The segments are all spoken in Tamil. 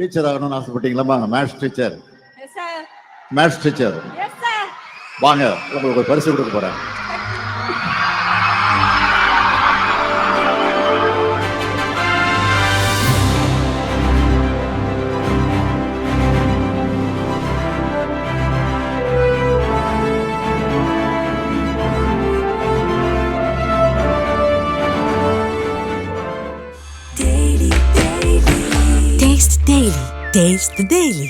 டீச்சர் ஆகணும்னு ஆசைப்பட்டீங்களா? மேத்ஸ் டீச்சர் மேத்ஸ் டீச்சர் வாங்க உங்களுக்கு ஒரு பரிசு கொடுக்க போறேன். Daily taste daily.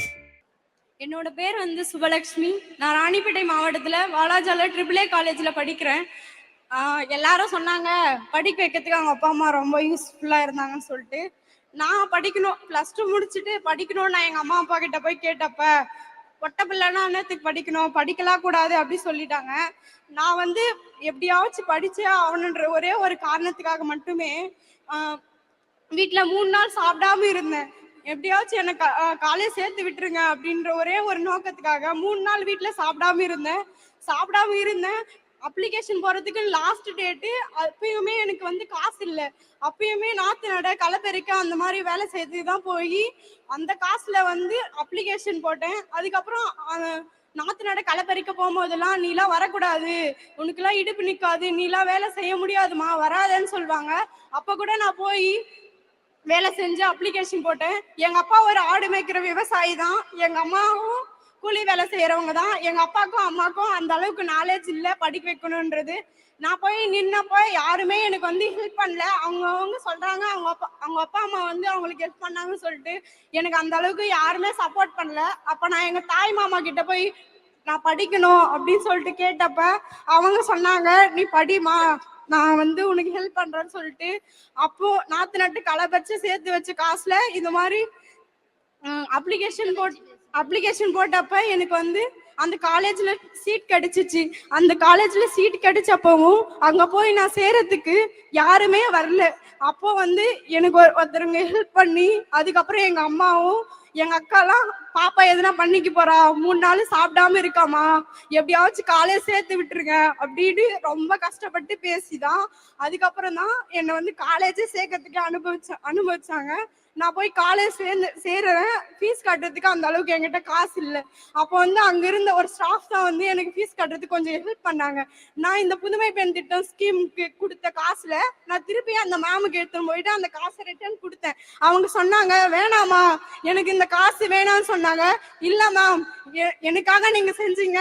என்னோட பேர் வந்து சுபலக்ஷ்மி. நான் ராணிப்பேட்டை மாவட்டத்தில் வாலாஜால ட்ரிபிள் ஏ காலேஜில் படிக்கிறேன். எல்லாரும் சொன்னாங்க படிக்க வைக்கிறதுக்கு அவங்க அப்பா அம்மா ரொம்ப யூஸ்ஃபுல்லாக இருந்தாங்கன்னு சொல்லிட்டு. நான் படிக்கணும் ப்ளஸ் டூ முடிச்சுட்டு படிக்கணும்னு நான் எங்கள் அம்மா அப்பா கிட்ட போய் கேட்டப்ப ஒட்ட பிள்ளைனா அண்ணத்துக்கு படிக்கணும்? படிக்கலாம் கூடாது அப்படி சொல்லிட்டாங்க. நான் வந்து எப்படியாச்சும் படித்தே ஆகணுன்ற ஒரே ஒரு காரணத்துக்காக மட்டுமே வீட்டில் மூணு நாள் சாப்பிடாம இருந்தேன். எப்படியாச்சும் எனக்கு காலையில் சேர்த்து விட்டுருங்க அப்படின்ற ஒரே ஒரு நோக்கத்துக்காக மூணு நாள் வீட்டில் சாப்பிடாம இருந்தேன். சாப்பிடாம இருந்தேன். அப்ளிகேஷன் போகிறதுக்கு லாஸ்ட் டேட்டு அப்பயுமே எனக்கு வந்து காசு இல்லை. அப்பயுமே நாற்று நட களப்பெருக்க அந்த மாதிரி வேலை செய்து தான் போய் அந்த காசில் வந்து அப்ளிகேஷன் போட்டேன். அதுக்கப்புறம் நாற்று நாத்து நட களப்பறிக்க போகும்போதெல்லாம் நீலாம் வரக்கூடாது. உனக்குலாம் இடுப்பு நிற்காது நீலாம் வேலை செய்ய முடியாதுமா. வராதேன்னு சொல்லுவாங்க. அப்போ கூட நான் போய் வேலை செஞ்சு அப்ளிகேஷன் போட்டேன். எங்க அப்பா ஒரு ஆடு மேய்க்கிற விவசாயி தான். எங்க அம்மாவும் கூலி வேலை செய்யறவங்க தான். எங்க அப்பாவுக்கும் அம்மாக்கும் அந்த அளவுக்கு நாலேஜ் இல்லை படிக்க வைக்கணுன்றது. நான் போய் நின்னப்போ யாருமே எனக்கு வந்து ஹெல்ப் பண்ணல. அவங்க அவங்க சொல்றாங்க அவங்க அப்பா அவங்க அப்பா அம்மா வந்து அவங்களுக்கு ஹெல்ப் பண்ணாங்கன்னு சொல்லிட்டு எனக்கு அந்த அளவுக்கு யாருமே சப்போர்ட் பண்ணல. அப்ப நான் எங்க தாய் மாமா கிட்ட போய் நான் படிக்கணும் அப்படின்னு சொல்லிட்டு கேட்டப்ப அவங்க சொன்னாங்க நீ படிமா நான் வந்து உனக்கு ஹெல்ப் பண்றேன்னு சொல்லிட்டு அப்போ நாத்து நட்டு களை பறிச்சு சேர்த்து வச்ச காசுல இந்த மாதிரி அப்ளிகேஷன் போட் அப்ளிகேஷன் போட்டப்ப எனக்கு வந்து அந்த காலேஜ்ல சீட் கிடைச்சிச்சு. அந்த காலேஜ்ல சீட் கிடைச்சப்பவும் அங்க போய் நான் சேரத்துக்கு யாருமே வரல. அப்போ வந்து எனக்கு ஒரு- ஒருத்தருங்க ஹெல்ப் பண்ணி அதுக்கப்புறம் எங்க அம்மாவும் எங்க அக்காலாம் பாப்பா எதுனா பண்ணிக்க போறா? மூணு நாள் சாப்பிடாம இருக்காமா எப்படியாச்சும் காலையில சேர்த்து விட்டுருங்க. அப்படின்னு ரொம்ப கஷ்டப்பட்டு பேசிதான். அதுக்கப்புறம் தான் என்னை வந்து காலேஜே சேர்க்கறதுக்கு அனுபவிச்ச அனுபவிச்சாங்க. நான் போய் காலேஜ் சேர்ந்து சேர்றேன். ஃபீஸ் கட்டுறதுக்கு அந்த அளவுக்கு என்கிட்ட காசு இல்லை. அப்போ வந்து அங்க இருந்த ஒரு ஸ்டாஃப் தான் வந்து எனக்கு ஃபீஸ் கட்டுறதுக்கு கொஞ்சம் ஹெல்ப் பண்ணாங்க. நான் இந்த புதுமை பெண் திட்டம் ஸ்கீமுக்கு கொடுத்த காசுல நான் திருப்பி அந்த மேமுக்கு எடுத்துன்னு போயிட்டு அந்த காசை ரிட்டர்ன் கொடுத்தேன். அவங்க சொன்னாங்க வேணாமா எனக்கு இந்த காசு வேணாம்னு சொன்னாங்க. இல்ல மேம் எனக்காக நீங்க செஞ்சீங்க.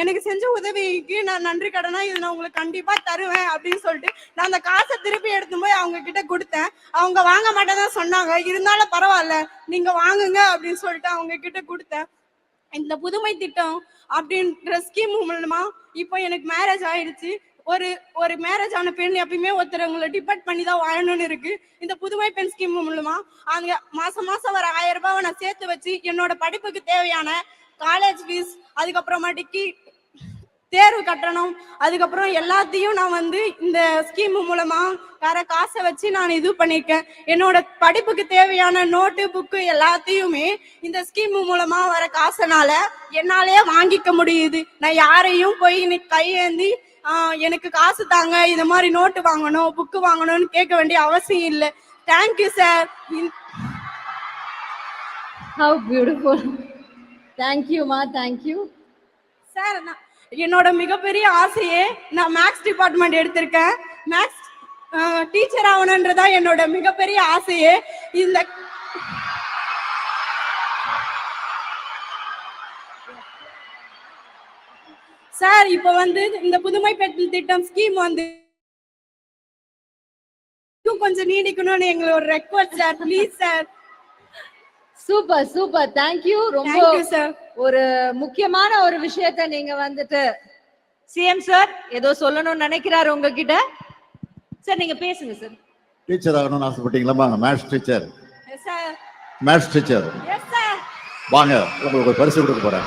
எனக்கு செஞ்ச உதவிக்கு நான் நன்றி கடனா இது நான் உங்களுக்கு கண்டிப்பா தருவேன் அப்படின்னு சொல்லிட்டு நான் அந்த காசை திருப்பி எடுத்து போய் அவங்க கிட்ட கொடுத்தேன். அவங்க வாங்க மாட்டேதான் சொன்னாங்க. இருந்தாலும் பரவாயில்ல நீங்க வாங்குங்க அப்படின்னு சொல்லிட்டு அவங்க கிட்ட கொடுத்தேன். இந்த புதுமை திட்டம் அப்படின்ற ஸ்கீம் மூலமா இப்போ எனக்கு மேரேஜ் ஆயிடுச்சு. ஒரு ஒரு மேரேஜ் ஆன பெண் எப்பயுமே ஒருத்தரவங்களை டிபெண்ட் பண்ணி தான் வாழணும்னு இருக்கு. இந்த புதுமை பெண் ஸ்கீம் மூலமா அங்க மாசம் மாசம் வர ஆயிரம் ரூபாவை நான் சேர்த்து வச்சு என்னோட படிப்புக்கு தேவையான காலேஜ் ஃபீஸ் அதுக்கப்புறமாட்டிக்கு தேர்வு கட்டணம் அதுக்கப்புறம் எல்லாத்தையும் நான் வந்து இந்த ஸ்கீம் மூலமா வர காசை வச்சு நான் இது பண்ணியிருக்கேன் என்னோட படிப்புக்கு தேவையான நோட்டு புக்கு எல்லாத்தையுமே இந்த ஸ்கீம் மூலமா வர காசுனால என்னாலே வாங்கிக்க முடியுது. நான் யாரையும் போய் இன்னைக்கு கையேந்தி எனக்கு காசு தாங்க இந்த மாதிரி நோட்டு வாங்கணும் புக்கு வாங்கணும்னு கேட்க வேண்டிய அவசியம் இல்லை thank you sir you, Ma. Thank you. Sir நான் என்னோட மிகப்பெரிய ஆசையே நான் மேக்ஸ் டிபார்ட்மெண்ட் எடுத்திருக்கேன் மேக்ஸ் டீச்சர் ஆகணுன்றதா என்னோட மிகப்பெரிய ஆசையே இந்த சார் இப்போ வந்து இந்த புதுமை பெற்றல் திட்டம் ஸ்கீம் வந்து கொஞ்சம் நீடிக்கணும்னு எங்களோட request sir. Please sir. Super super thank you ரொம்ப ஒரு முக்கியமான ஒரு விஷயத்த நீங்க வந்துட்டு சிஎம் சார் ஏதோ சொல்லணும்னு நினைக்கிறாரு உங்ககிட்ட? சார் நீங்க பேசுங்க சார் டீச்சர் ஆகணும்னு ஆசைப்பட்டீங்களா? Maths teacher yes sir maths teacher yes sir வாங்க உங்களுக்கு ஒரு பரிசு கொடுக்க போறேன்.